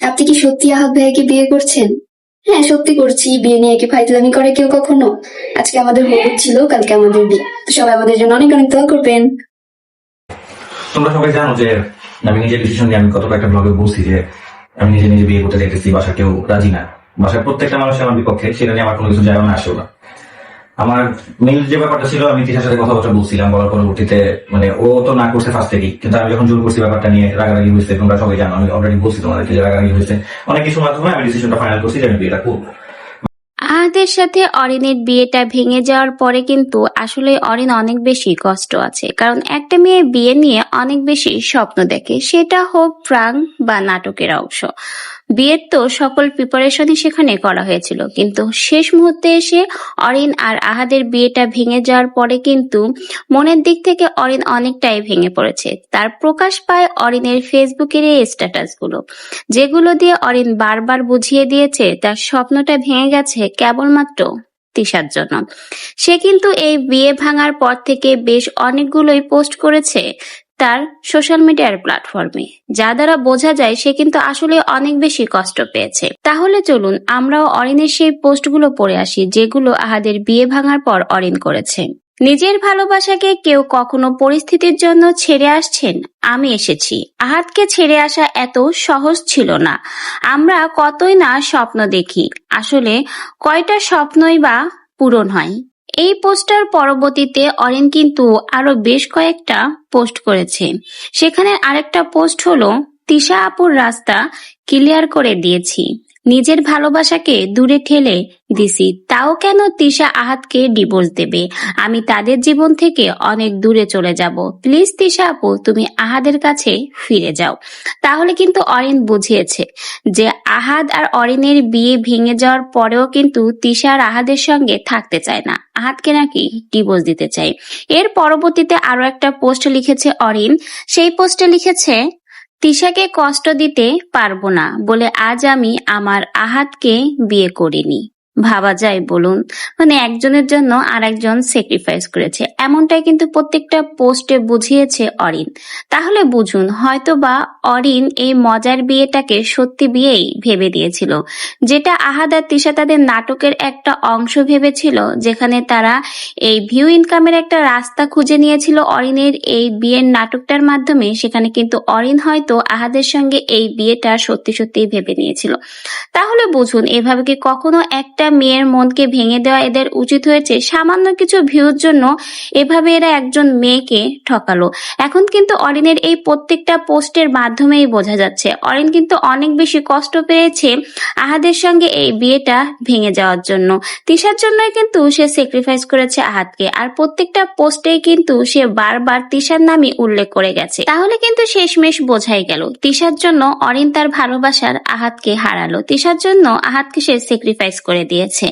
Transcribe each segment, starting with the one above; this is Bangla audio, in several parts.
আপনি কি সত্যি আহাত ভাইয়াকে বিয়ে করছেন? হ্যাঁ সত্যি করছি। বিয়ে নিয়ে কি ফাইজলামি করে কেউ কখনো? আজকে আমাদের হলুদ ছিল, কালকে আমাদের বিয়ে। তো সবাই আমাদের জন্য অনেক অনেক দোয়া করবেন। তোমরা সবাই জানো যে আমি নিজের ডিসিশন নিয়ে আমি কত কয়েকটা ব্লগে বলছি যে আমি নিজে নিজে বিয়ে করতে চাইতেছি বাসা কেউ রাজি না। বাসার প্রত্যেকটা মানুষ আমার বিপক্ষে, সেটা নিয়ে আমার কোনো কিছু যায় না আসেও না। আমার মেইন যে ব্যাপারটা ছিল, আমি তিশার সাথে কথাবার্তা বলছিলাম, বলার পরবর্তীতে মানে ও তো না করছে ফার্স্ট থেকেই। কিন্তু আমি যখন জোর করছি ব্যাপারটা নিয়ে, রাগারাগি হয়েছে, তোমরা সবাই জানো, আমি অলরেডি বলছি তোমাদেরকে যে রাগারাগি হয়েছে। অনেক কিছুর মাধ্যমে আমি ডিসিশনটা ফাইনাল করছি যে আমি বিয়েটা করব। আহাদের সাথে অরিনের বিয়েটা ভেঙে যাওয়ার পরে কিন্তু আসলে অরিন অনেক বেশি কষ্ট আছে। কারণ একটা মেয়ে বিয়ে নিয়ে অনেক বেশি স্বপ্ন দেখে। সেটা হোক প্রাং বা নাটকের অংশ। বিয়ের তো সকল প্রিপারেশনই সেখানে করা হয়েছিল। কিন্তু শেষ মুহূর্তে এসে অরিন আর আহাদের বিয়েটা ভেঙে যাওয়ার পরে কিন্তু মনের দিক থেকে অরিন অনেকটাই ভেঙে পড়েছে। তার প্রকাশ পায় অরিনের ফেসবুকের এই স্ট্যাটাসগুলো যেগুলো দিয়ে অরিন বারবার বুঝিয়ে দিয়েছে, তার স্বপ্নটা ভেঙে গেছে কেবলমাত্র তিশার জন্য। সে কিন্তু এই বিয়ে ভাঙার পর থেকে বেশ অনেকগুলোই পোস্ট করেছে। তার সোশ্যাল মিডিয়ার প্ল্যাটফর্মে, যা দ্বারা বোঝা যায় সে কিন্তু আসলে অনেক বেশি কষ্ট পেয়েছে। তাহলে চলুন আমরাও অরিনের সেই পোস্টগুলো পড়ে আসি, যেগুলো আহাদের বিয়ে ভাঙার পর অরিন করেছে। নিজের ভালোবাসাকে কেউ কখনো পরিস্থিতির জন্য ছেড়ে আসছেন? আমি এসেছি। আহাতকে ছেড়ে আসা এত সহজ ছিল না। আমরা কতই না স্বপ্ন দেখি। আসলে কয়টা স্বপ্নই বা পূরণ হয়? এই পোস্টার পরবর্তীতে অরিন কিন্তু আরও বেশ কয়েকটা পোস্ট করেছে। সেখানে আরেকটা পোস্ট হলো, তিশা আপুর রাস্তা ক্লিয়ার করে দিয়েছি। নিজের ভালোবাসাকে দূরে ঠেলে দিছি। তাও কেন তিশা আহাতকে ডিভোর্স দেবে? আমি তাদের জীবন থেকে অনেক দূরে চলে যাব। প্লিজ তিশা আপু, তুমি আহাদের কাছে ফিরে যাও। তাহলে কিন্তু অরিন বুঝিয়েছে যে আহাদ আর অরিনের বিয়ে ভেঙে যাওয়ার পরেও কিন্তু তিশা আর আহাদের সঙ্গে থাকতে চায় না। আহাদকে নাকি ডিভোর্স দিতে চাই এর পরবর্তীতে আরও একটা পোস্ট লিখেছে অরিন। সেই পোস্টে লিখেছে তিশাকে কষ্ট দিতে পারব না বলে আজ আমি আমার আহাতকে বিয়ে করিনি। ভাবা যায় বলুন। মানে একজনের জন্য আর একজন স্যাক্রিফাইস করেছে। এমনটাই কিন্তু প্রত্যেকটা পোস্টে বুঝিয়েছে অরিন। তাহলে বুঝুন হয়তো বা অরিন এই মজার বিয়েটাকে সত্যি বিয়েই ভেবে দিয়েছিল। যেটা আহাদ তিশা তাদের নাটকের একটা অংশ ভেবেছিল, যেখানে তারা এই ভিউ ইনকামের একটা রাস্তা খুঁজে নিয়েছিল অরিনের এই বিয়ের নাটকটার মাধ্যমে। সেখানে কিন্তু অরিন হয়তো আহাদের সঙ্গে এই বিয়েটা সত্যি সত্যি ভেবে নিয়েছিল। তাহলে বুঝুন, এভাবে কি কখনো একটা মেয়ের মনকে ভেঙে দেওয়া এদের উচিত হয়েছে। সামান্য কিছু ভিউর জন্য এভাবে এরা একজন মেয়েকে ঠকালো। এখন কিন্তু অরিনের এই প্রত্যেকটা পোস্টের মাধ্যমেই বোঝা যাচ্ছে। অরিন কিন্তু অনেক বেশি কষ্ট পেয়েছে আহাদের সঙ্গে এই বিয়েটা ভেঙে যাওয়ার জন্য। তিশার জন্যই কিন্তু সে স্যাক্রিফাইস করেছে আহাতকে আর প্রত্যেকটা পোস্টেই কিন্তু সে বারবার তিশার নামই উল্লেখ করে গেছে। তাহলে কিন্তু শেষমেশ বোঝাই গেল। তিশার জন্য অরিন তার ভালোবাসার আহাতকে হারালো। তিশার জন্য আহাতকে সে স্যাক্রিফাইস করে দিয়েছে।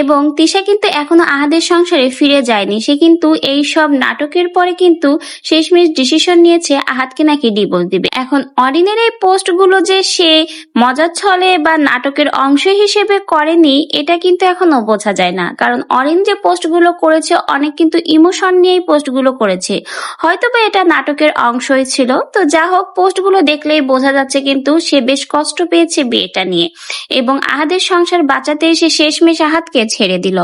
এবং তিশা কিন্তু এখনও আহাদের সংসারে ফিরে যায়নি। সে কিন্তু এই সব নাটকের পরে কিন্তু শেষমেশ ডিসিশন নিয়েছে আহাতকে নাকি ডিভোর্স দিবে। এখন অরিনের এই পোস্টগুলো যে সে মজার ছলে বা নাটকের অংশ হিসেবে করেনি, এটা কিন্তু এখনও বোঝা যায় না। কারণ অরিন যে পোস্টগুলো করেছে, অনেক কিন্তু ইমোশন নিয়েই পোস্টগুলো করেছে। হয়তো বা এটা নাটকের অংশই ছিল। তো যা হোক পোস্টগুলো দেখলেই বোঝা যাচ্ছে কিন্তু সে বেশ কষ্ট পেয়েছে বিয়েটা নিয়ে। এবং আহাদের সংসার বাঁচাতে এসে শেষমেশ আহাতকে ছেড়ে দিল।